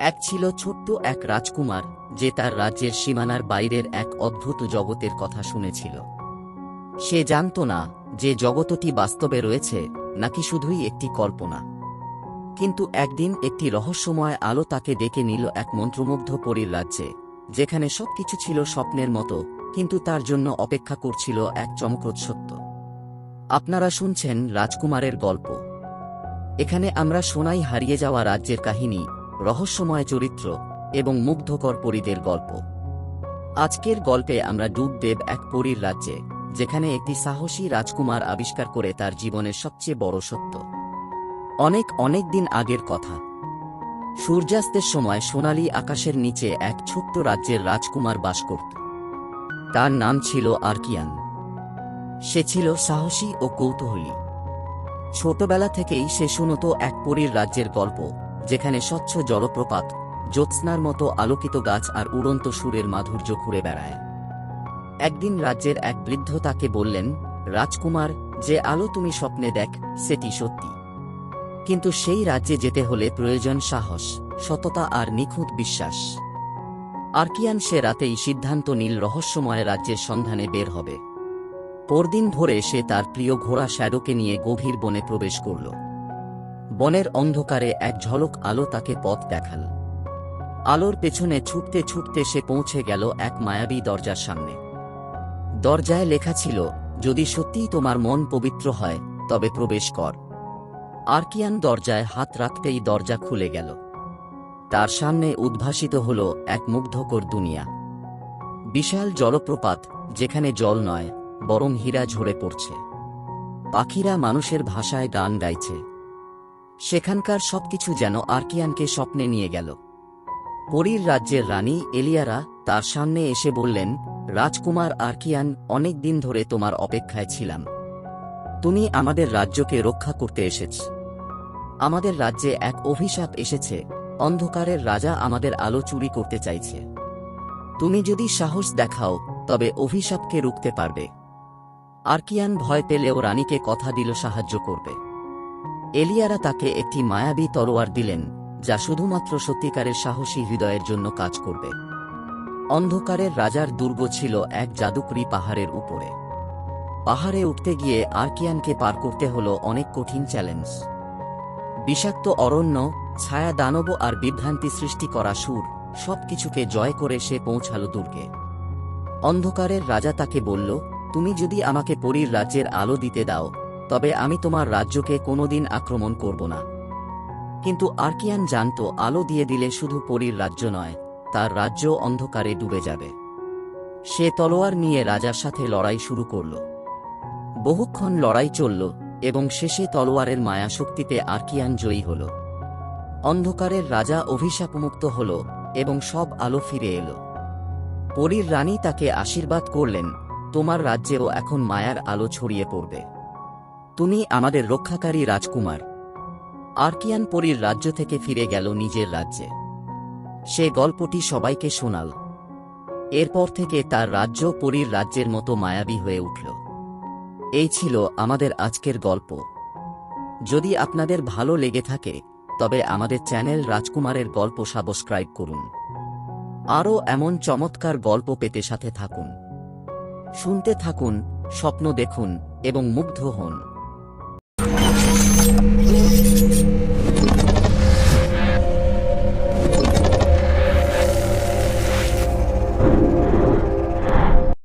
এক ছিল ছোট্ট এক রাজকুমার, যে তার রাজ্যের সীমানার বাইরের এক অদ্ভুত জগতের কথা শুনেছিল। সে জানত না যে জগতটি বাস্তবে রয়েছে, নাকি শুধুই একটি কল্পনা। কিন্তু একদিন একটি রহস্যময় আলো তাকে ডেকে নিল এক মন্ত্রমুগ্ধ পরীর রাজ্যে, যেখানে সবকিছু ছিল স্বপ্নের মতো, কিন্তু তার জন্য অপেক্ষা করছিল এক চমকপ্রদ সত্য। আপনারা শুনছেন রাজকুমারের গল্প। এখানে আমরা শোনাই হারিয়ে যাওয়া রাজ্যের কাহিনী রহস্যময় চরিত্র এবং মুগ্ধকর পরীদের গল্প। আজকের গল্পে আমরা ডুব দেব এক পরীর রাজ্যে, যেখানে একটি সাহসী রাজকুমার আবিষ্কার করে তার জীবনের সবচেয়ে বড় সত্য। অনেক অনেক দিন আগের কথা। সূর্যাস্তের সময় সোনালি আকাশের নিচে এক ছোট্ট রাজ্যের রাজকুমার বাস করত। তার নাম ছিল আর্কিয়ান। সে ছিল সাহসী ও কৌতূহলী। ছোটবেলা থেকেই সে শুনত এক পরীর রাজ্যের গল্প। যেখানে স্বচ্ছ জলপ্রপাত, জ্যোৎস্নার মতো আলোকিত গাছ আর উড়ন্ত সুরের মাধুর্য ঘুরে বেড়ায়। একদিন রাজ্যের এক বৃদ্ধ তাকে বললেন, রাজকুমার, যে আলো তুমি স্বপ্নে দেখ, সেটি সত্যি। কিন্তু সেই রাজ্যে যেতে হলে প্রয়োজন সাহস, সততা আর নিখুঁত বিশ্বাস। আর্কিয়ান সে রাতেই সিদ্ধান্ত নীল রহস্যময় রাজ্যের সন্ধানে বের হবে। পরদিন ভোরে সে তার প্রিয় ঘোড়া শ্যাডোকে নিয়ে গভীর বনে প্রবেশ করল। বনের অন্ধকারে এক ঝলক আলো তাকে পথ দেখাল। আলোর পেছনে ছুটতে ছুটতে সে পৌঁছে গেল এক মায়াবী দরজার সামনে। দরজায় লেখা ছিল, যদি সত্যিই তোমার মন পবিত্র হয়, তবে প্রবেশ কর। আর্কিয়ান দরজায় হাত রাখতেই দরজা খুলে গেল। তার সামনে উদ্ভাসিত হল এক মুগ্ধকর দুনিয়া। বিশাল জলপ্রপাত, যেখানে জল নয়, বরং হীরা ঝরে পড়ছে। পাখিরা মানুষের ভাষায় গান গাইছে। সেখানকার সবকিছু যেন আর্কিয়ানকে স্বপ্নে নিয়ে গেল। পরীর রাজ্যের রানী এলিয়ারা তার সামনে এসে বললেন, রাজকুমার আর্কিয়ান, অনেক দিন ধরে তোমার অপেক্ষায় ছিলাম। তুমি আমাদের রাজ্যকে রক্ষা করতে এসেছ। আমাদের রাজ্যে এক অভিশাপ এসেছে। অন্ধকারের রাজা আমাদের আলো চুরি করতে চাইছে। তুমি যদি সাহস দেখাও, তবে অভিশাপকে রুখতে পারবে। আর্কিয়ান ভয় পেলেও রানীকে কথা দিল সাহায্য করবে। এলিয়ারা তাকে একটি মায়াবী তলোয়ার দিলেন, যা শুধুমাত্র সত্যিকারের সাহসী হৃদয়ের জন্য কাজ করবে। অন্ধকারের রাজার দুর্গ ছিল এক জাদুকরি পাহাড়ের উপরে। পাহাড়ে উঠতে গিয়ে আর্কিয়ানকে পার করতে হল অনেক কঠিন চ্যালেঞ্জ। বিষাক্ত অরণ্য, ছায়া দানব আর বিভ্রান্তি সৃষ্টি করা সুর, সবকিছুকে জয় করে সে পৌঁছাল দুর্গে। অন্ধকারের রাজা তাকে বলল, তুমি যদি আমাকে পরীর রাজ্যের আলো দিতে দাও তবে আমি তোমার রাজ্যকে কোনোদিন আক্রমণ করব না। কিন্তু আর্কিয়ান জানত, আলো দিয়ে দিলে শুধু পরীর রাজ্য নয়, তার রাজ্য অন্ধকারে ডুবে যাবে। সে তলোয়ার নিয়ে রাজার সাথে লড়াই শুরু করল। বহুক্ষণ লড়াই চলল, এবং শেষে তলোয়ারের মায়া শক্তিতে আর্কিয়ান জয়ী হল। অন্ধকারের রাজা অভিশাপমুক্ত হল, এবং সব আলো ফিরে এলো। পরীর রানী তাকে আশীর্বাদ করলেন, তোমার রাজ্যেও এখন মায়ার আলো ছড়িয়ে পড়বে। তুমি আমাদের রক্ষাকারী রাজকুমার। আর্কিয়ান পরীর রাজ্য থেকে ফিরে গেল নিজের রাজ্যে। সে গল্পটি সবাইকে শোনাল। এরপর থেকে তার রাজ্য পরীর রাজ্যের মতো মায়াবী হয়ে উঠল। এই ছিল আমাদের আজকের গল্প। যদি আপনাদের ভালো লেগে থাকে, তবে আমাদের চ্যানেল রাজকুমারের গল্প সাবস্ক্রাইব করুন। আরও এমন চমৎকার গল্প পেতে সাথে থাকুন। শুনতে থাকুন, স্বপ্ন দেখুন এবং মুগ্ধ হন।